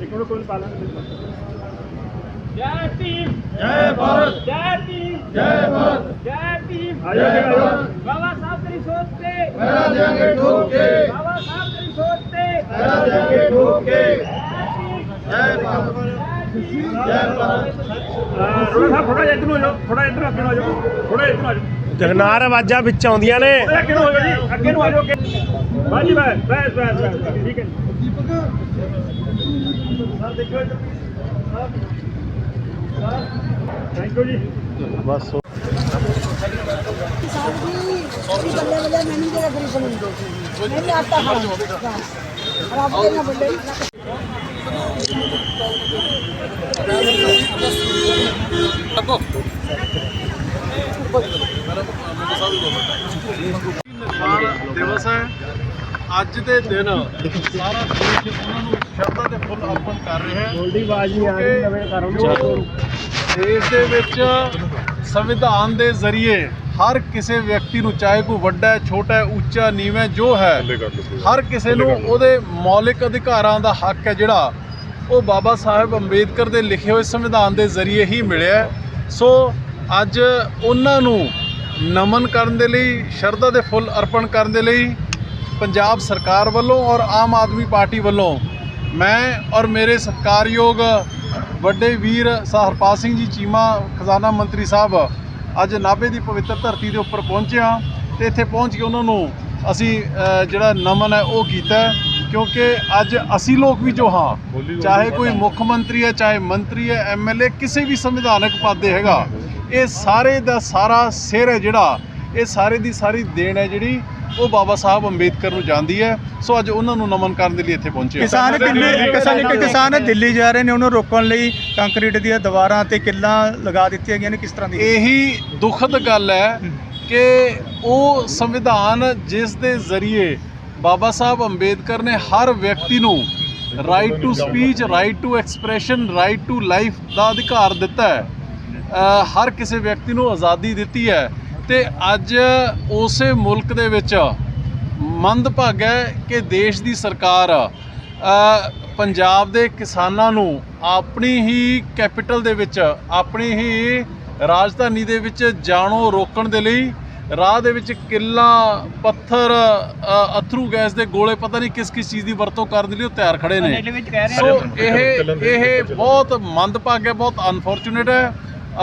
ਇੱਕ ਮਿੰਟ ਕੋਈ ਪਾਲਣ ਜੈ ਭੀਮ। ਜੈ ਭਾਰਤ। ਜੈ ਭੀਮ। ਜੈ ਭਾਰਤ। ਜੈ ਭੀਮ। ਆਜੋ। ਬਾਬਾ ਸਾਹਿਬ ਤੇਰੀ ਸੋਚ ਤੇ। ਪਹਿਰਾ ਦੇਾਂਗੇ ਠੋਕ ਕੇ। ਬਾਬਾ ਸਾਹਿਬ ਤੇਰੀ ਸੋਚ ਤੇ। ਪਹਿਰਾ ਦੇਾਂਗੇ ਠੋਕ ਕੇ। ਜੈ ਭਾਰਤ। ਰੋੜਾ ਸਾਹਿਬ ਥੋੜਾ ਜਿਹਾ ਇੱਧਰ ਨੂੰ ਆ ਜਾਓ ਥੋੜਾ ਇੱਧਰ ਅੱਗੇ ਨੂੰ ਆ ਜਾਓ ਥੋੜਾ ਇੱਧਰ ਨੂੰ ਆ ਜਾਓ ਜਗਨਾਰ ਆਵਾਜ਼ਾਂ ਵਿੱਚ ਆਉਂਦੀਆਂ ਨੇ ਥੋੜ੍ਹਾ ਅੱਗੇ ਨੂੰ ਆ ਜਾਓ ਜੀ ਅੱਗੇ ਨੂੰ ਆ ਜਾਓ ਅੱਗੇ ਬਾਜੀ ਬਸ ਬਸ ਬਸ ਬਸ ਠੀਕ ਹੈ ਸਰ ਦੇਖੋ ਇੱਧਰ ਥੈਂਕ ਯੂ ਜੀ ਬਸ बल्ले बल्ले मैंने तेरा फिर समझ मैंने आता हाँ और आप ना बल्ले ਨਿਰਮਾਣ ਦਿਵਸ ਹੈ। ਅੱਜ ਦੇ ਦਿਨ ਸਾਰਾ ਦੇਸ਼ ਉਹਨਾਂ ਨੂੰ ਸ਼ਰਧਾ ਦੇ ਫੁੱਲ ਅਰਪਣ ਕਰ ਰਿਹਾ ਹੈ। ਗੋਲਡੀ ਆਵਾਜ਼ ਨਹੀਂ ਆ ਰਹੀ ਨਵੇਂ ਕਰਨ ਦੇਸ਼ ਦੇ ਵਿੱਚ ਸੰਵਿਧਾਨ ਦੇ ਜ਼ਰੀਏ ਹਰ ਕਿਸੇ ਵਿਅਕਤੀ ਨੂੰ ਚਾਹੇ ਕੋਈ ਵੱਡਾ ਹੈ ਛੋਟਾ ਹੈ ਉੱਚਾ ਨੀਵਾਂ ਜੋ ਹੈ ਹਰ ਕਿਸੇ ਨੂੰ ਉਹਦੇ ਮੌਲਿਕ ਅਧਿਕਾਰਾਂ ਦਾ ਹੱਕ ਹੈ ਜਿਹੜਾ ਉਹ ਬਾਬਾ ਸਾਹਿਬ ਅੰਬੇਦਕਰ ਦੇ ਲਿਖੇ ਹੋਏ ਸੰਵਿਧਾਨ ਦੇ ਜ਼ਰੀਏ ਹੀ ਮਿਲਿਆ ਸੋ ਅੱਜ ਉਹਨਾਂ ਨੂੰ ਨਮਨ ਕਰਨ ਦੇ ਲਈ, ਸ਼ਰਧਾ ਦੇ ਫੁੱਲ ਅਰਪਣ ਕਰਨ ਦੇ ਲਈ ਪੰਜਾਬ ਸਰਕਾਰ ਵੱਲੋਂ ਔਰ ਆਮ ਆਦਮੀ ਪਾਰਟੀ ਵੱਲੋਂ ਮੈਂ ਔਰ ਮੇਰੇ ਸਤਿਕਾਰਯੋਗ ਵੱਡੇ ਵੀਰ ਸਰ ਹਰਪਾਲ ਸਿੰਘ ਜੀ, ਚੀਮਾ, ਖਜ਼ਾਨਾ ਮੰਤਰੀ ਸਾਹਿਬ ਅੱਜ ਨਾਭੇ ਦੀ ਪਵਿੱਤਰ ਧਰਤੀ ਦੇ ਉੱਪਰ ਪਹੁੰਚਿਆ ਹਾਂ ਤੇ ਇੱਥੇ ਪਹੁੰਚ ਕੇ ਉਹਨਾਂ ਨੂੰ ਅਸੀਂ ਜਿਹੜਾ ਨਮਨ ਹੈ ਉਹ ਕੀਤਾ ਕਿਉਂਕਿ ਅੱਜ ਅਸੀਂ ਲੋਕ ਵੀ ਜੋ ਹਾਂ ਚਾਹੇ ਕੋਈ ਮੁੱਖ ਮੰਤਰੀ ਹੈ ਚਾਹੇ ਮੰਤਰੀ ਹੈ ਐਮਐਲਏ ਕਿਸੇ ਵੀ ਸੰਵਿਧਾਨਕ ਪਦ ਦੇ ਹੈਗਾ ਇਹ ਸਾਰੇ ਦਾ ਸਾਰਾ ਸਿਰ ਹੈ ਜਿਹੜਾ ਇਹ ਸਾਰੇ ਦੀ ਸਾਰੀ ਦੇਣ ਹੈ ਜਿਹੜੀ ਉਹ ਬਾਬਾ ਸਾਹਿਬ ਅੰਬੇਦਕਰ ਨੂੰ ਜਾਂਦੀ ਹੈ। ਸੋ ਅੱਜ ਉਹਨਾਂ ਨੂੰ ਨਮਨ ਕਰਨ ਦੇ ਲਈ ਇੱਥੇ ਪਹੁੰਚੇ। ਕਿਸਾਨ ਦਿੱਲੀ ਕਿਸਾਨ ਇੱਕ ਕਿਸਾਨ ਦਿੱਲੀ ਜਾ ਰਹੇ ਨੇ ਉਹਨੂੰ ਰੋਕਣ ਲਈ ਕੰਕਰੀਟ ਦੀਆਂ ਦੀਵਾਰਾਂ ਤੇ ਕਿੱਲਾਂ ਲਗਾ ਦਿੱਤੀਆਂ ਗਈਆਂ ਨੇ ਕਿਸ ਤਰ੍ਹਾਂ ਦੀ? ਇਹੀ ਦੁਖਦ ਗੱਲ ਹੈ। ਕਿ ਉਹ ਸੰਵਿਧਾਨ ਜਿਸ ਦੇ ਜ਼ਰੀਏ ਬਾਬਾ ਸਾਹਿਬ ਅੰਬੇਦਕਰ ਨੇ ਹਰ ਵਿਅਕਤੀ ਨੂੰ right to speech right to expression right to life ਦਾ ਅਧਿਕਾਰ ਦਿੱਤਾ ਹੈ। ਹਰ ਕਿਸੇ ਵਿਅਕਤੀ ਨੂੰ ਆਜ਼ਾਦੀ ਦਿੱਤੀ ਹੈ ਤੇ ਅੱਜ ਉਸੇ ਮੁਲਕ ਦੇ ਵਿੱਚ ਮੰਦਭਾਗ ਹੈ ਕਿ ਦੇਸ਼ ਦੀ ਸਰਕਾਰ ਪੰਜਾਬ ਦੇ ਕਿਸਾਨਾਂ ਨੂੰ ਆਪਣੀ ਹੀ ਕੈਪੀਟਲ ਦੇ ਵਿੱਚ, ਆਪਣੀ ਹੀ ਰਾਜਧਾਨੀ ਦੇ ਵਿੱਚ ਜਾਣੋ ਰੋਕਣ ਦੇ ਲਈ ਰਾਹ ਦੇ ਵਿੱਚ ਕਿੱਲਾ ਪੱਥਰ ਅਥਰੂ ਗੈਸ ਦੇ ਗੋਲੇ ਪਤਾ ਨਹੀਂ ਕਿਸ ਕਿਸ ਚੀਜ਼ ਦੀ ਵਰਤੋਂ ਕਰਨ ਦੇ ਲਈ ਉਹ ਤਿਆਰ ਖੜੇ ਨੇ। ਸੋ ਇਹ ਇਹ ਬਹੁਤ ਮੰਦਭਾਗਾ ਬਹੁਤ ਅਨਫੋਰਚੂਨੇਟ ਹੈ।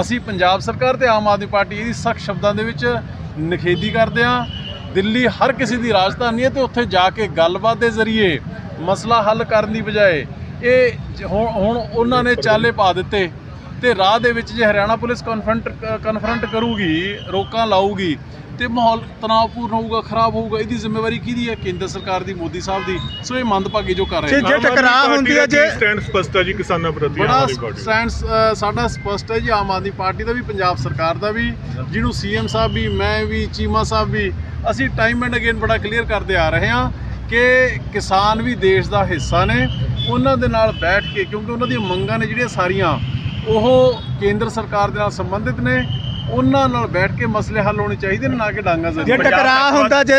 ਅਸੀਂ ਪੰਜਾਬ ਸਰਕਾਰ ਤੇ ਆਮ ਆਦਮੀ ਪਾਰਟੀ ਇਹਦੀ ਸਖਤ ਸ਼ਬਦਾਂ ਦੇ ਵਿੱਚ ਨਿਖੇਧੀ ਕਰਦੇ ਹਾਂ। ਦਿੱਲੀ ਹਰ ਕਿਸੇ ਦੀ ਰਾਜਧਾਨੀ ਹੈ ਤੇ ਉੱਥੇ ਜਾ ਕੇ ਗੱਲਬਾਤ ਦੇ ਜ਼ਰੀਏ ਮਸਲਾ ਹੱਲ ਕਰਨ ਦੀ ਬਜਾਏ ਇਹ ਹੁਣ ਉਹਨਾਂ ਨੇ ਚਾਲੇ ਪਾ ਦਿੱਤੇ। ਤੇ ਰਾਹ ਦੇ ਵਿੱਚ ਜੇ ਹਰਿਆਣਾ ਪੁਲਿਸ ਕਨਫਰੰਟ ਕਨਫਰੰਟ ਕਰੂਗੀ ਰੋਕਾਂ ਲਾਊਗੀ ਤੇ ਮਾਹੌਲ ਤਣਾਅਪੂਰਨ ਹੋਊਗਾ ਖਰਾਬ ਹੋਊਗਾ ਇਹਦੀ ਜ਼ਿੰਮੇਵਾਰੀ ਕਿਹਦੀ ਹੈ? ਕੇਂਦਰ ਸਰਕਾਰ ਦੀ ਮੋਦੀ ਸਾਹਿਬ ਦੀ। ਸੋ ਇਹ ਮੰਦਭਾਗੀ ਜੋ ਕਰ ਰਹੇ ਜੇ ਨੇ। ਜੇ ਟਕਰਾਅ ਹੁੰਦੀ ਹੈ ਜੇ ਸਟੈਂਡ ਸਪਸ਼ਟ ਹੈ ਜੀ ਕਿਸਾਨਾਂ ਪ੍ਰਤੀ ਬੜਾ ਆਮ ਆਦਮੀ ਪਾਰਟੀ ਦਾ। ਸਟੈਂਡ ਸਾਡਾ ਸਪਸ਼ਟ ਹੈ ਜੀ ਆਮ ਆਦਮੀ ਪਾਰਟੀ ਦਾ ਵੀ ਪੰਜਾਬ ਸਰਕਾਰ ਦਾ ਵੀ ਜਿਹਨੂੰ ਸੀਐਮ ਸਾਹਿਬ ਵੀ ਮੈਂ ਵੀ ਚੀਮਾ ਸਾਹਿਬ ਵੀ ਅਸੀਂ ਟਾਈਮ ਐਂਡ ਅਗੇਨ ਬੜਾ ਕਲੀਅਰ ਕਰਦੇ ਆ ਰਹੇ ਹਾਂ ਕਿ ਕਿਸਾਨ ਵੀ ਦੇਸ਼ ਦਾ ਹਿੱਸਾ ਨੇ। ਉਹਨਾਂ ਦੇ ਨਾਲ ਬੈਠ ਕੇ ਕਿਉਂਕਿ ਉਹਨਾਂ ਦੀਆਂ ਮੰਗਾਂ ਨੇ ਜਿਹੜੀਆਂ ਸਾਰੀਆਂ ਉਹ ਕੇਂਦਰ ਸਰਕਾਰ ਦੇ ਨਾਲ ਸੰਬੰਧਿਤ ਨੇ। ਉਹਨਾਂ ਨਾਲ ਬੈਠ ਕੇ ਮਸਲੇ ਹੱਲ ਹੋਣੇ ਚਾਹੀਦੇ ਨੇ ਨਾ ਕਿ ਡਾਂਗਾ ਜੇ ਟਕਰਾਅ ਹੁੰਦਾ ਜੇ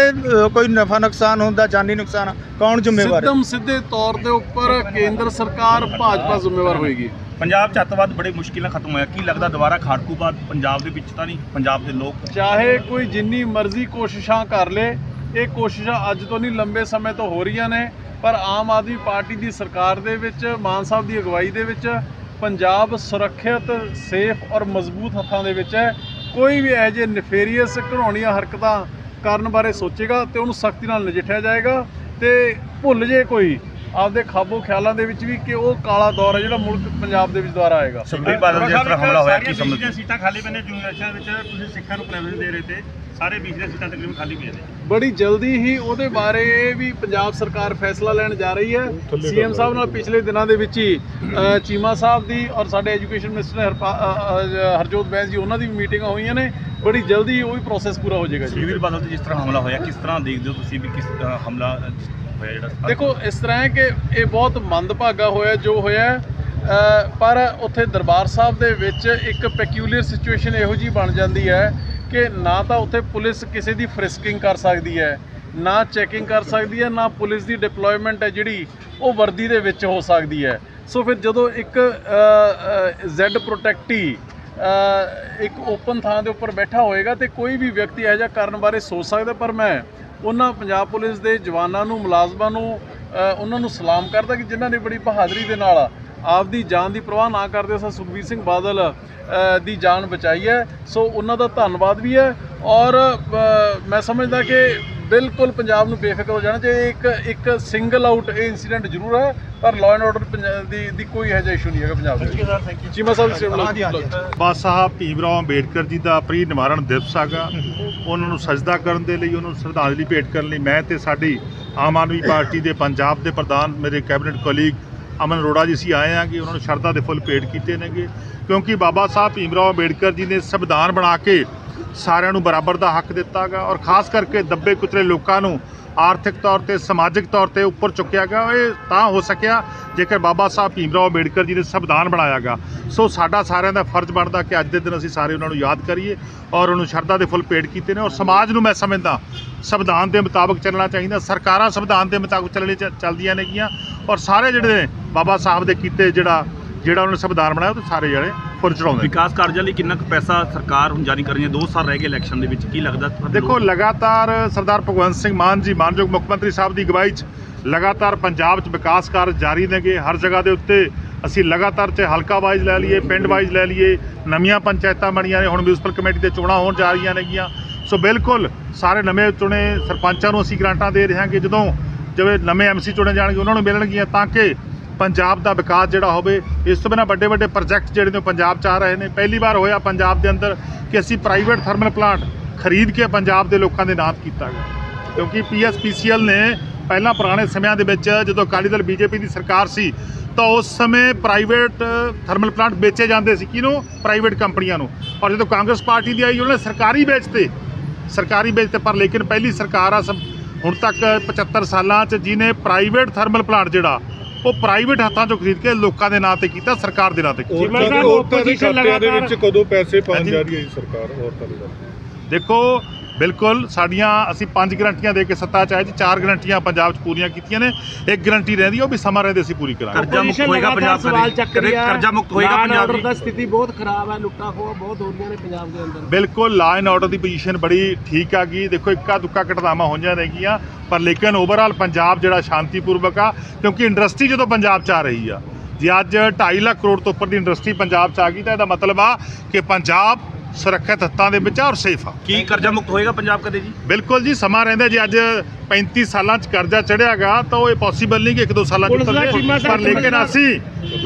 ਕੋਈ ਨਫਾ ਨੁਕਸਾਨ ਹੁੰਦਾ ਜਾਨੀ ਨੁਕਸਾਨ ਕੌਣ ਜ਼ਿੰਮੇਵਾਰ ਹੈ? ਸਿੱਧਮ ਸਿੱਧੇ ਤੌਰ ਦੇ ਉੱਪਰ ਕੇਂਦਰ ਸਰਕਾਰ ਭਾਜਪਾ ਜ਼ਿੰਮੇਵਾਰ ਹੋਏਗੀ। ਪੰਜਾਬ 'ਚ ਅੱਤਵਾਦ ਬੜੇ ਮੁਸ਼ਕਿਲ ਨਾਲ ਖਤਮ ਹੋਇਆ। ਕੀ ਲੱਗਦਾ ਦੁਬਾਰਾ ਖਾੜਕੂਬਾਦ ਪੰਜਾਬ ਦੇ ਵਿੱਚ ਤਾਂ ਨਹੀਂ? ਪੰਜਾਬ ਦੇ ਲੋਕ ਚਾਹੇ ਕੋਈ ਜਿੰਨੀ ਮਰਜ਼ੀ ਕੋਸ਼ਿਸ਼ਾਂ ਕਰ ਲੇ ਇਹ ਕੋਸ਼ਿਸ਼ਾਂ ਅੱਜ ਤੋਂ ਨਹੀਂ ਲੰਬੇ ਸਮੇਂ ਤੋਂ ਹੋ ਰਹੀਆਂ ਨੇ। ਪਰ ਆਮ ਆਦਮੀ ਪਾਰਟੀ ਦੀ ਸਰਕਾਰ ਦੇ ਵਿੱਚ ਮਾਨ ਸਾਹਿਬ ਦੀ ਅਗਵਾਈ ਦੇ ਵਿੱਚ ਪੰਜਾਬ ਸੁਰੱਖਿਅਤ, ਸੇਫ ਔਰ ਮਜ਼ਬੂਤ ਹੱਥਾਂ ਦੇ ਵਿੱਚ ਹੈ। ਕੋਈ ਵੀ ਇਹੋ ਜਿਹੇ ਨਿਫੇਰੀਅਸ ਘਣਾਉਣੀਆਂ ਹਰਕਤਾਂ ਕਰਨ ਬਾਰੇ ਸੋਚੇਗਾ ਤੇ ਉਹਨੂੰ ਸਖਤੀ ਨਾਲ ਨਜਿੱਠਿਆ ਜਾਏਗਾ ਤੇ ਭੁੱਲ ਜੇ ਕੋਈ। ਆਪਦੇ ਖਾਬੋ ਖਿਆਲਾਂ ਦੇ ਵਿੱਚ ਵੀ ਕਿ ਉਹ ਕਾਲਾ ਦੌਰ ਹੈ ਜਿਹੜਾ ਮੁਲਕ ਪੰਜਾਬ ਦੇ ਵਿੱਚ ਦੁਆਰਾ ਆਏਗਾ। ਸੁਖਬੀਰ ਬਾਦਲ ਜਿਸ ਤਰ੍ਹਾਂ ਹਮਲਾ ਹੋਇਆ ਕੀ ਬੀਜੀਆਂ ਸੀਟਾਂ ਖਾਲੀ ਨੇ ਯੂਨੀਵਰਸਿਟੀਆਂ ਵਿੱਚ ਤੁਸੀਂ ਸਿੱਖਾਂ ਨੂੰ ਪ੍ਰੈਫਰੈਂਸ ਦੇ ਰਹੇ ਤੇ ਸਾਰੇ ਬੀਜੀਆਂ ਸੀਟਾਂ ਤਕਰੀਬਨ ਖਾਲੀ ਪਈਆਂ ਨੇ। ਬੜੀ ਜਲਦੀ ਹੀ ਉਹਦੇ ਬਾਰੇ ਵੀ ਪੰਜਾਬ ਸਰਕਾਰ ਫੈਸਲਾ ਲੈਣ ਜਾ ਰਹੀ ਹੈ। ਸੀਐਮ ਸਾਹਿਬ ਨਾਲ ਪਿਛਲੇ ਦਿਨਾਂ ਦੇ ਵਿੱਚ ਹੀ ਚੀਮਾ ਸਾਹਿਬ ਦੀ ਔਰ ਸਾਡੇ ਐਜੂਕੇਸ਼ਨ ਮਿਨਿਸਟਰ ਹਰਜੋਤ ਬੈਂਸ ਜੀ ਉਹਨਾਂ ਦੀ ਵੀ ਮੀਟਿੰਗਾਂ ਹੋਈਆਂ ਨੇ। ਬੜੀ ਜਲਦੀ ਉਹ ਵੀ ਪ੍ਰੋਸੈਸ ਪੂਰਾ ਹੋ ਜਾਏਗਾ ਜੀ। ਸੁਖਬੀਰ ਬਾਦਲ ਤੇ ਜਿਸ ਤਰ੍ਹਾਂ ਹਮਲਾ ਹੋਇਆ ਕਿਸ ਤਰ੍ਹਾਂ ਦੇਖਦੇ ਹੋ ਤੁਸੀਂ ਵੀ ਕਿਸ ਤਰ੍ਹਾਂ ਹਮਲਾ ਹੋਇਆ ਜਿਹੜਾ ਦੇਖੋ, ਇਸ ਤਰ੍ਹਾਂ ਹੈ ਕਿ ਇਹ ਬਹੁਤ ਮੰਦਭਾਗਾ ਹੋਇਆ, ਜੋ ਹੋਇਆ ਪਰ ਉੱਥੇ ਦਰਬਾਰ ਸਾਹਿਬ ਦੇ ਵਿੱਚ ਇੱਕ ਪੈਕਿਊਲਰ ਸਿਚੁਏਸ਼ਨ ਇਹੋ ਜੀ ਬਣ ਜਾਂਦੀ ਹੈ ਕਿ ਨਾ ਤਾਂ ਉੱਥੇ ਪੁਲਿਸ ਕਿਸੇ ਦੀ ਫ੍ਰਿਸਕਿੰਗ ਕਰ ਸਕਦੀ ਹੈ, ਨਾ ਚੈਕਿੰਗ ਕਰ ਸਕਦੀ ਹੈ, ਨਾ ਪੁਲਿਸ ਦੀ ਡਿਪਲੋਇਮੈਂਟ ਹੈ ਜਿਹੜੀ, ਉਹ ਵਰਦੀ ਦੇ ਵਿੱਚ ਹੋ ਸਕਦੀ ਹੈ। ਸੋ ਫਿਰ ਜਦੋਂ ਇੱਕ ਜ਼ੈਡ ਪ੍ਰੋਟੈਕਟੀ ਇੱਕ ਓਪਨ ਥਾਂ ਦੇ ਉੱਪਰ ਬੈਠਾ ਹੋਏਗਾ ਤੇ ਕੋਈ ਵੀ ਵਿਅਕਤੀ ਇਹੋ ਜਿਹਾ ਕਰਨ ਬਾਰੇ ਸੋਚ ਸਕਦਾ, ਪਰ ਮੈਂ ਉਹਨਾਂ ਪੰਜਾਬ ਪੁਲਿਸ ਦੇ ਜਵਾਨਾਂ ਨੂੰ ਮੁਲਾਜ਼ਮਾਂ ਨੂੰ ਉਹਨਾਂ ਨੂੰ ਸਲਾਮ ਕਰਦਾ ਕਿ ਜਿਨ੍ਹਾਂ ਨੇ ਬੜੀ ਬਹਾਦਰੀ ਦੇ ਨਾਲ ਆਪਦੀ ਜਾਨ ਦੀ ਪਰਵਾਹ ਨਾ ਕਰਦੇ ਸਾ ਸੁਖਬੀਰ ਸਿੰਘ ਬਾਦਲ ਦੀ ਜਾਨ ਬਚਾਈ ਹੈ। ਸੋ ਉਹਨਾਂ ਦਾ ਧੰਨਵਾਦ ਵੀ ਹੈ ਔਰ ਮੈਂ ਸਮਝਦਾ ਕਿ ਬਿਲਕੁਲ ਪੰਜਾਬ ਨੂੰ ਬੇਫਿਕਰ ਹੋ ਜਾਣਾ ਚਾਹੀਦਾ। ਇੱਕ ਇੱਕ ਸਿੰਗਲ ਆਊਟ ਇਹ ਇਨਸੀਡੈਂਟ ਜ਼ਰੂਰ ਹੈ ਪਰ ਲਾਅ ਐਂਡ ਆਰਡਰ ਦੀ ਦੀ ਕੋਈ ਇਹੋ ਜਿਹਾ ਇਸ਼ੂ ਨਹੀਂ ਹੈਗਾ ਪੰਜਾਬ ਦੇ ਚੀਮਾ ਸਾਹਿਬ ਹਾਂਜੀ ਬਾਬਾ ਸਾਹਿਬ ਭੀਮਰਾਓ ਅੰਬੇਡਕਰ ਜੀ ਦਾ ਪ੍ਰੀ ਨਿਵਾਰਣ ਦਿਵਸ ਹੈਗਾ। ਉਹਨਾਂ ਨੂੰ ਸਜਦਾ ਕਰਨ ਦੇ ਲਈ, ਉਹਨਾਂ ਨੂੰ ਸ਼ਰਧਾਂਜਲੀ ਭੇਟ ਕਰਨ ਲਈ ਮੈਂ ਤੇ ਸਾਡੀ ਆਮ ਆਦਮੀ ਪਾਰਟੀ ਦੇ ਪੰਜਾਬ ਦੇ ਪ੍ਰਧਾਨ ਮੇਰੇ ਕੈਬਨਿਟ ਕੋਲੀਗ ਅਮਨ ਅਰੋੜਾ ਜੀ ਅਸੀਂ ਆਏ ਹਾਂ ਕਿ ਉਹਨਾਂ ਨੂੰ ਸ਼ਰਧਾ ਦੇ ਫੁੱਲ ਭੇਟ ਕੀਤੇ ਨੇਗੇ। ਕਿਉਂਕਿ ਬਾਬਾ ਸਾਹਿਬ ਭੀਮ ਰਾਓ ਅੰਬੇਡਕਰ ਜੀ ਨੇ ਸੰਵਿਧਾਨ ਬਣਾ ਕੇ ਸਾਰਿਆਂ ਨੂੰ ਬਰਾਬਰ ਦਾ ਹੱਕ ਦਿੱਤਾ ਗਾ ਔਰ ਖਾਸ ਕਰਕੇ ਦੱਬੇ ਕੁਚਲੇ ਲੋਕਾਂ ਨੂੰ ਆਰਥਿਕ ਤੌਰ ਤੇ, ਸਮਾਜਿਕ ਤੌਰ ਤੇ ਉੱਪਰ ਚੁੱਕਿਆ ਗਿਆ। ਇਹ ਤਾਂ ਹੋ ਸਕਿਆ ਜੇਕਰ ਬਾਬਾ ਸਾਹਿਬ ਭੀਮਰਾਓ ਅੰਬੇਡਕਰ ਜੀ ਨੇ ਸੰਵਿਧਾਨ ਬਣਾਇਆ ਗਾ ਸੋ ਸਾਡਾ ਸਾਰਿਆਂ ਦਾ ਫਰਜ਼ ਬਣਦਾ ਕਿ ਅੱਜ ਦੇ ਦਿਨ ਅਸੀਂ ਸਾਰੇ ਉਹਨਾਂ ਨੂੰ ਯਾਦ ਕਰੀਏ ਔਰ ਉਹਨੂੰ ਸ਼ਰਧਾ ਦੇ ਫੁੱਲ ਭੇਟ ਕੀਤੇ ਨੇ ਔਰ ਸਮਾਜ ਨੂੰ ਮੈਂ ਸਮਝਦਾ ਸੰਵਿਧਾਨ ਦੇ ਮੁਤਾਬਕ ਚੱਲਣਾ ਚਾਹੀਦਾ। ਸਰਕਾਰਾਂ ਸੰਵਿਧਾਨ ਦੇ ਮੁਤਾਬਕ ਚੱਲਣੇ ਚ- ਚੱਲਦੀਆਂ ਨੇਗੀਆਂ ਔਰ ਸਾਰੇ ਜਿਹੜੇ ਨੇ ਬਾਬਾ ਸਾਹਿਬ ਦੇ ਕੀਤੇ ਜਿਹੜਾ ਜਿਹੜਾ ਉਹਨਾਂ ਨੇ ਸੰਵਿਧਾਨ ਬਣਾਇਆ ਉਹ ਤੇ ਸਾਰੇ ਜਿਹੜੇ ਫੁੱਲ ਚੜਾਉਂਦੇ ਨੇ। ਵਿਕਾਸ ਕਾਰਜਾਂ ਲਈ ਕਿੰਨਾ ਕੁ ਪੈਸਾ ਸਰਕਾਰ ਹੁਣ ਜਾਰੀ ਕਰ ਰਹੀ ਹੈ 2 ਸਾਲ ਰਹਿ ਗਏ ਇਲੈਕਸ਼ਨ ਦੇ ਵਿੱਚ ਕੀ ਲੱਗਦਾ ਤੁਹਾਨੂੰ? ਦੇਖੋ ਲਗਾਤਾਰ ਸਰਦਾਰ ਭਗਵੰਤ ਸਿੰਘ ਮਾਨ ਜੀ ਮਾਨਯੋਗ ਮੁੱਖ ਮੰਤਰੀ ਸਾਹਿਬ ਦੀ ਅਗਵਾਈ 'ਚ ਲਗਾਤਾਰ ਪੰਜਾਬ 'ਚ ਵਿਕਾਸ ਕਾਰਜ ਜਾਰੀ ਨੇਗੇ ਹਰ ਜਗ੍ਹਾ ਦੇ ਉੱਤੇ ਅਸੀਂ ਲਗਾਤਾਰ ਚ ਹਲਕਾ ਵਾਈਜ਼ ਲੈ ਲਈਏ ਪਿੰਡ ਵਾਈਜ਼ ਲੈ ਲਈਏ ਨਵੀਆਂ ਪੰਚਾਇਤਾਂ ਬਣੀਆਂ ਨੇ ਹੁਣ ਮਿਊਨਿਸਪਲ ਕਮੇਟੀ ਦੇ ਚੋਣਾਂ ਹੋਣ ਜਾ ਰਹੀਆਂ ਨੇਗੀਆਂ ਸੋ ਬਿਲਕੁਲ ਸਾਰੇ ਨਵੇਂ ਚੁਣੇ ਸਰਪੰਚਾਂ ਨੂੰ ਅਸੀਂ ਗ੍ਰਾਂਟਾਂ ਦੇ ਰਹੇ ਹਾਂ ਕਿ ਜਦੋਂ ਜਿਵੇਂ ਨਵੇਂ ਐਮਸੀ ਚੁਣੇ ਜਾਣਗੇ ਉਹਨਾਂ ਨੂੰ ਮਿਲਣਗੀਆਂ ਤਾਂ ਕਿ ਪੰਜਾਬ ਦਾ ਵਿਕਾਸ ਜਿਹੜਾ ਹੋਵੇ, ਇਸ ਤੋਂ ਬਿਨਾਂ ਵੱਡੇ ਵੱਡੇ ਪ੍ਰੋਜੈਕਟ ਜਿਹੜੇ ਨੇ ਉਹ ਪੰਜਾਬ 'ਚ ਆ ਰਹੇ ਨੇ। ਪਹਿਲੀ ਵਾਰ ਹੋਇਆ ਪੰਜਾਬ ਦੇ ਅੰਦਰ ਕਿ ਅਸੀਂ ਪ੍ਰਾਈਵੇਟ ਥਰਮਲ ਪਲਾਂਟ ਖਰੀਦ ਕੇ ਪੰਜਾਬ ਦੇ ਲੋਕਾਂ ਦੇ ਨਾਮ ਕੀਤਾ ਗਿਆ। ਕਿਉਂਕਿ ਪੀਐਸਪੀਸੀਐਲ ਨੇ ਪਹਿਲਾਂ ਪੁਰਾਣੇ ਸਮਿਆਂ ਦੇ ਵਿੱਚ ਜਦੋਂ ਅਕਾਲੀ ਦਲ ਬੀਜੇਪੀ ਦੀ ਸਰਕਾਰ ਸੀ, ਤਾਂ ਉਸ ਸਮੇਂ ਪ੍ਰਾਈਵੇਟ ਥਰਮਲ ਪਲਾਂਟ ਵੇਚੇ ਜਾਂਦੇ ਸੀ। ਕਿਹਨੂੰ? ਪ੍ਰਾਈਵੇਟ ਕੰਪਨੀਆਂ ਨੂੰ। ਔਰ ਜਦੋਂ ਕਾਂਗਰਸ ਪਾਰਟੀ ਦੀ ਆਈ, ਉਹਨੇ ਨੇ ਸਰਕਾਰੀ ਵੇਚਤੇ ਸਰਕਾਰੀ ਵੇਚਤੇ ਪਰ ਲੇਕਿਨ ਪਹਿਲੀ ਸਰਕਾਰ ਆ ਸਭ। ਹੁਣ ਤੱਕ 75 ਸਾਲਾਂ 'ਚ ਜਿਹਨੇ ਪ੍ਰਾਈਵੇਟ ਥਰਮਲ ਪਲਾਂਟ ਜਿਹੜਾ ਉਹ ਪ੍ਰਾਈਵੇਟ ਹੱਥਾਂ 'ਚੋਂ ਖਰੀਦ ਕੇ ਲੋਕਾਂ ਦੇ ਨਾਂ ਤੇ ਕੀਤਾ ਸਰਕਾਰ ਦੇ ਨਾਂ ਤੇ ਕੀਤਾ ਔਰਤਾਂ ਦੇ ਔਰਤਾਂ ਦੇ ਖਾਤਿਆਂ ਦੇ ਵਿੱਚ ਕਦੋਂ ਪੈਸੇ ਪਾਉਣ। ਜਾ ਰਹੀ ਹੈ ਜੀ ਸਰਕਾਰ ਔਰਤਾਂ ਦੇ ਦੇਖੋ ਬਿਲਕੁਲ ਸਾਡੀਆਂ ਅਸੀਂ ਪੰਜ ਗਰੰਟੀਆਂ ਦੇ ਕੇ ਸੱਤਾ ਚ ਆਏ ਜੀ ਚਾਰ ਗਰੰਟੀਆਂ ਪੰਜਾਬ 'ਚ ਪੂਰੀਆਂ ਕੀਤੀਆਂ ਨੇ ਇੱਕ ਗਰੰਟੀ ਰਹਿੰਦੀ ਉਹ ਵੀ ਸਮਾਂ ਰਹਿੰਦੇ ਅਸੀਂ ਪੂਰੀ ਕਰਾਂਗੇ। ਕਰਜ਼ਾ ਮੁਕਤ ਹੋਏਗਾ ਪੰਜਾਬ ਸਵਾਲ ਕਦੇ ਚੱਕ ਰਹੀ। ਆ ਕਰਜ਼ਾ ਮੁਕਤ ਹੋਏਗਾ ਪੰਜਾਬ ਦਾ। ਦੀ ਸਥਿਤੀ ਬਹੁਤ ਖਰਾਬ ਹੈ ਲੁੱਟਾਂ ਖੋਹ ਬਹੁਤ ਹੋ ਰਹੀਆਂ ਨੇ ਪੰਜਾਬ ਦੇ ਅੰਦਰ। ਬਿਲਕੁਲ law and order the position ਬੜੀ ਠੀਕ ਆ ਗਈ। ਦੇਖੋ ਇੱਕਾ ਦੁੱਕਾ ਘਟਨਾਵਾਂ ਹੋਈਆਂ ਨੇਗੀਆਂ ਪਰ ਲੇਕਿਨ ਓਵਰਆਲ ਪੰਜਾਬ ਜਿਹੜਾ ਸ਼ਾਂਤੀਪੂਰਵਕ ਆ ਕਿਉਂਕਿ ਇੰਡਸਟਰੀ ਜਦੋਂ ਪੰਜਾਬ 'ਚ ਆ ਰਹੀ ਆ ਜੇ ਅੱਜ 2.5 ਲੱਖ ਕਰੋੜ ਤੋਂ ਉੱਪਰ ਦੀ ਇੰਡਸਟਰੀ ਪੰਜਾਬ 'ਚ ਆ ਗਈ ਤਾਂ ਇਹਦਾ ਮਤਲਬ ਆ ਕਿ ਪੰਜਾਬ ਸੁਰੱਖਿਅਤ ਹੱਥਾਂ ਦੇ ਵਿੱਚ ਆ ਔਰ ਸੇਫ ਆ। ਕੀ ਕਰਜ਼ਾ ਮੁਕਤ ਹੋਏਗਾ ਪੰਜਾਬ ਕਦੇ ਜੀ? ਬਿਲਕੁਲ ਜੀ ਸਮਾਂ ਰਹਿੰਦਾ ਜੇ ਅੱਜ 35 ਸਾਲਾਂ ਚ ਕਰਜ਼ਾ ਚੜਿਆਗਾ ਤਾਂ ਉਹ ਇਹ ਪੋਸੀਬਲ ਨਹੀਂ ਕਿ ਇੱਕ ਦੋ ਸਾਲਾਂ ਚ ਉਤਰ ਪਰ ਲੇਕਿਨ ਅਸੀਂ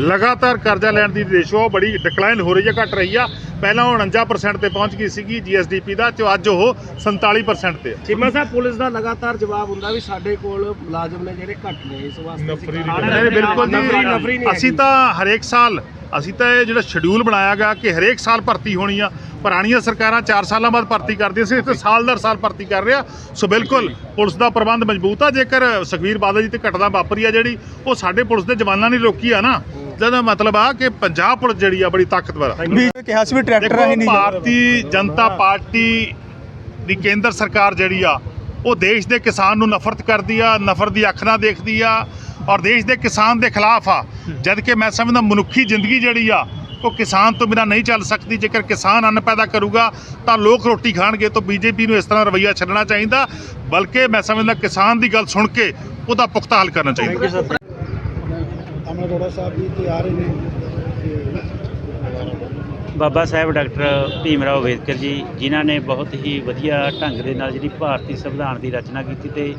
ਲਗਾਤਾਰ ਕਰਜ਼ਾ ਲੈਣ ਦੀ ਰੇਸ਼ੋ ਬੜੀ ਡਿਕਲਾਈਨ ਹੋ ਰਹੀ ਹੈ ਘਟ ਰਹੀ ਆ। ਪਹਿਲਾਂ ਉਹ 49% ਤੇ ਪਹੁੰਚ ਗਈ ਸੀਗੀ ਜੀਐਸਡੀਪੀ ਦਾ ਤੇ ਅੱਜ ਉਹ 47% ਤੇ ਆ। ਚੀਮਾ ਸਾਹਿਬ ਪੁਲਿਸ ਦਾ ਲਗਾਤਾਰ ਜਵਾਬ ਹੁੰਦਾ ਵੀ ਸਾਡੇ ਕੋਲ ਮੁਲਾਜ਼ਮ ਨੇ ਜਿਹੜੇ ਘੱਟ ਨੇ ਇਸ ਵਾਸਤੇ। ਬਿਲਕੁਲ ਜੀ ਅਸੀਂ। ਤਾਂ ਹਰੇਕ ਸਾਲ ਅਸੀਂ ਤਾਂ ਇਹ ਜਿਹੜਾ ਸ਼ਡਿਊਲ ਬਣਾਇਆ ਗਿਆ ਕਿ ਹਰੇਕ ਸਾਲ ਭਰਤੀ ਹੋਣੀ ਆ ਪੁਰਾਣੀਆਂ ਸਰਕਾਰਾਂ 4 ਸਾਲਾਂ ਬਾਅਦ ਭਰਤੀ ਕਰਦੀਆਂ ਸੀ ਇੱਥੇ ਸਾਲ ਦਰ ਸਾਲ ਭਰਤੀ ਕਰ ਰਿਹਾ। ਸੋ ਬਿਲਕੁਲ ਪੁਲਿਸ ਦਾ ਪ੍ਰਬੰਧ ਮਜ਼ਬੂਤ ਆ ਜੇਕਰ ਸੁਖਵੀਰ ਬਾਦਲ ਜੀ ਤੇ ਘਟਨਾ ਵਾਪਰੀ ਆ ਜਿਹੜੀ ਉਹ ਸਾਡੇ ਪੁਲਿਸ ਦੇ ਜਵਾਨਾਂ ਨੇ ਰੋਕੀ ਆ ਨਾ। ਜਿਹਦਾ ਮਤਲਬ ਆ ਕਿ ਪੰਜਾਬ ਪੁਲਿਸ ਜਿਹੜੀ ਆ ਬੜੀ ਤਾਕਤਵਰ ਆ। ਵੀ ਕਿਹਾ ਸੀ ਵੀ ਟਰੈਕਟਰ ਹੈ ਨਹੀਂ ਭਾਰਤੀ ਜਨਤਾ ਪਾਰਟੀ ਦੀ ਕੇਂਦਰ ਸਰਕਾਰ ਜਿਹੜੀ ਆ ਉਹ ਦੇਸ਼ ਦੇ ਕਿਸਾਨ ਨੂੰ ਨਫ਼ਰਤ ਕਰਦੀ ਆ ਨਫ਼ਰਤ ਦੀ ਅੱਖ ਨਾਲ ਦੇਖਦੀ ਆ। ਔਰ ਦੇਸ਼ ਦੇ ਕਿਸਾਨ ਦੇ ਖਿਲਾਫ ਆ। ਜਦ ਕਿ ਮੈਂ ਸਮਝਦਾ ਮਨੁੱਖੀ ਜ਼ਿੰਦਗੀ ਜਿਹੜੀ ਆ ਉਹ ਕਿਸਾਨ ਤੋਂ ਬਿਨਾਂ ਨਹੀਂ ਚੱਲ ਸਕਦੀ। ਜੇਕਰ ਕਿਸਾਨ ਅੰਨ ਪੈਦਾ ਕਰੂਗਾ ਤਾਂ ਲੋਕ ਰੋਟੀ ਖਾਣਗੇ। ਤਾਂ ਬੀਜੇਪੀ ਨੂੰ ਇਸ ਤਰ੍ਹਾਂ ਰਵੱਈਆ ਛੱਡਣਾ ਚਾਹੀਦਾ। ਬਲਕਿ ਮੈਂ ਸਮਝਦਾ ਕਿਸਾਨ ਦੀ ਗੱਲ ਸੁਣ ਕੇ ਉਹਦਾ ਪੁਖਤਾ ਹੱਲ ਕਰਨਾ ਚਾਹੀਦਾ। ਅਮਨ ਅਰੋੜਾ ਸਾਹਿਬ ਜੀ ਤੇ ਆ ਰਹੇ ਨੇ। ਬਾਬਾ ਸਾਹਿਬ ਡਾਕਟਰ ਭੀਮਰਾਓ ਅੰਬੇਦਕਰ ਜੀ ਜਿਨ੍ਹਾਂ ਨੇ ਬਹੁਤ ਹੀ ਵਧੀਆ ਢੰਗ ਦੇ ਨਾਲ ਜਿਹੜੀ ਭਾਰਤੀ ਸੰਵਿਧਾਨ ਦੀ ਰਚਨਾ ਕੀਤੀ ਤੇ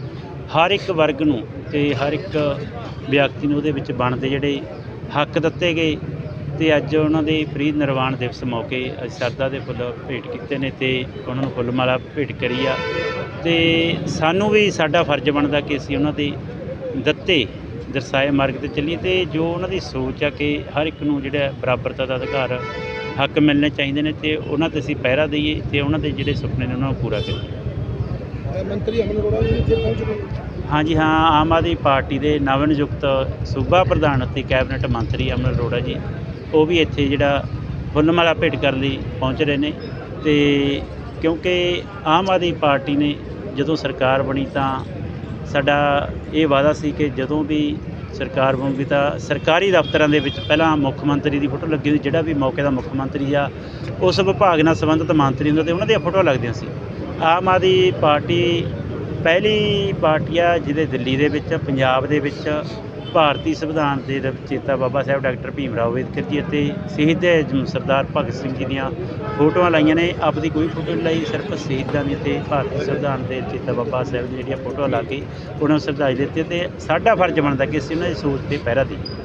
ਹਰ ਇੱਕ ਵਰਗ ਨੂੰ ਤੇ ਹਰ ਇੱਕ ਵਿਅਕਤੀ ਨੂੰ ਉਹਦੇ ਵਿੱਚ ਬਣਦੇ ਜਿਹੜੇ ਹੱਕ ਦਿੱਤੇ ਗਏ ਤੇ ਅੱਜ ਉਹਨਾਂ ਦੇ ਪ੍ਰੀਤ ਨਿਰਵਾਣ ਦਿਵਸ ਮੌਕੇ ਅੱਜ ਸਰਦਾ ਦੇ ਫੁੱਲ ਭੇਟ ਕੀਤੇ ਨੇ ਤੇ ਉਹਨਾਂ ਨੂੰ ਫੁੱਲ ਮਾਲਾ ਭੇਟ ਕਰੀ ਆ। ਤੇ ਸਾਨੂੰ ਵੀ ਸਾਡਾ ਫਰਜ਼ ਬਣਦਾ ਕਿ ਅਸੀਂ ਉਹਨਾਂ ਦੇ ਦਿੱਤੇ ਦਰਸਾਏ ਮਾਰਗ ਤੇ ਚੱਲੀਏ ਤੇ ਜੋ ਉਹਨਾਂ ਦੀ ਸੋਚ ਆ ਕਿ ਹਰ ਇੱਕ ਨੂੰ ਜਿਹੜਾ ਬਰਾਬਰਤਾ ਦਾ ਅਧਿਕਾਰ ਹੱਕ ਮਿਲਣੇ ਚਾਹੀਦੇ ਨੇ ਤੇ ਉਹਨਾਂ ਤੇ ਅਸੀਂ ਪਹਿਰਾ ਦਈਏ ਤੇ ਉਹਨਾਂ ਦੇ ਜਿਹੜੇ ਸੁਪਨੇ ਨੇ ਉਹਨਾਂ ਨੂੰ ਪੂਰਾ ਕਰੀਏ। ਮੰਤਰੀ ਅਮਨ ਅਰੋੜਾ ਜੀ ਇੱਥੇ ਪਹੁੰਚ ਗਏ। ਹਾਂਜੀ, ਹਾਂ, ਆਮ ਆਦਮੀ ਪਾਰਟੀ ਦੇ ਨਵ ਨਿਯੁਕਤ ਸੂਬਾ ਪ੍ਰਧਾਨ ਅਤੇ ਕੈਬਨਿਟ ਮੰਤਰੀ ਅਮਨ ਅਰੋੜਾ ਜੀ, ਉਹ ਵੀ ਇੱਥੇ ਜਿਹੜਾ ਫੁੱਲਮਾਲਾ ਭੇਟ ਕਰਨ ਲਈ ਪਹੁੰਚ ਰਹੇ ਨੇ ਤੇ ਕਿਉਂਕਿ ਆਮ ਆਦਮੀ ਪਾਰਟੀ ਨੇ ਜਦੋਂ ਸਰਕਾਰ ਬਣੀ ਤਾਂ ਸਾਡਾ ਇਹ ਵਾਅਦਾ ਸੀ ਕਿ ਜਦੋਂ ਵੀ ਸਰਕਾਰ ਬਣੂਗੀ ਤਾਂ ਸਰਕਾਰੀ ਦਫ਼ਤਰਾਂ ਦੇ ਵਿੱਚ ਪਹਿਲਾਂ ਮੁੱਖ ਮੰਤਰੀ ਦੀ ਫੋਟੋ ਲੱਗੀ ਹੁੰਦੀ ਜਿਹੜਾ ਵੀ ਮੌਕੇ ਦਾ ਮੁੱਖ ਮੰਤਰੀ ਆ, ਉਸ ਵਿਭਾਗ ਨਾਲ ਸੰਬੰਧਿਤ ਮੰਤਰੀ ਹੁੰਦੇ ਤੇ ਉਹਨਾਂ ਦੀਆਂ ਫੋਟੋਆਂ ਲੱਗਦੀਆਂ ਸੀ। ਆਮ ਆਦਮੀ ਪਾਰਟੀ, ਪਹਿਲੀ ਪਾਰਟੀ ਆ ਜਿਹਦੇ ਦਿੱਲੀ ਦੇ ਵਿੱਚ, ਪੰਜਾਬ ਦੇ ਵਿੱਚ ਭਾਰਤੀ ਸੰਵਿਧਾਨ ਦੇ ਰਚੇਤਾ ਬਾਬਾ ਸਾਹਿਬ ਡਾਕਟਰ ਭੀਮ ਰਾਓ ਅੰਬੇਦਕਰ ਜੀ ਅਤੇ ਸ਼ਹੀਦ ਸਰਦਾਰ ਭਗਤ ਸਿੰਘ ਜੀ ਦੀਆਂ ਫੋਟੋਆਂ ਲਾਈਆਂ ਨੇ। ਆਪਦੀ ਕੋਈ ਫੋਟੋ ਨਹੀਂ ਲਾਈ, ਸਿਰਫ ਸ਼ਹੀਦਾਂ ਦੀ ਤੇ ਭਾਰਤੀ ਸੰਵਿਧਾਨ ਦੇ ਰਚੇਤਾ ਬਾਬਾ ਸਾਹਿਬ ਦੀ ਜਿਹੜੀਆਂ ਫੋਟੋਆਂ ਲਾ ਕੇ ਉਹਨਾਂ ਨੂੰ ਸ਼ਰਧਾਂਜਲੀ ਦਿੱਤੀ ਤੇ ਸਾਡਾ ਫਰਜ਼ ਬਣਦਾ ਕਿ ਅਸੀਂ ਉਹਨਾਂ ਦੀ ਸੋਚ ਤੇ ਪਹਿਰਾ ਦੇਈਏ।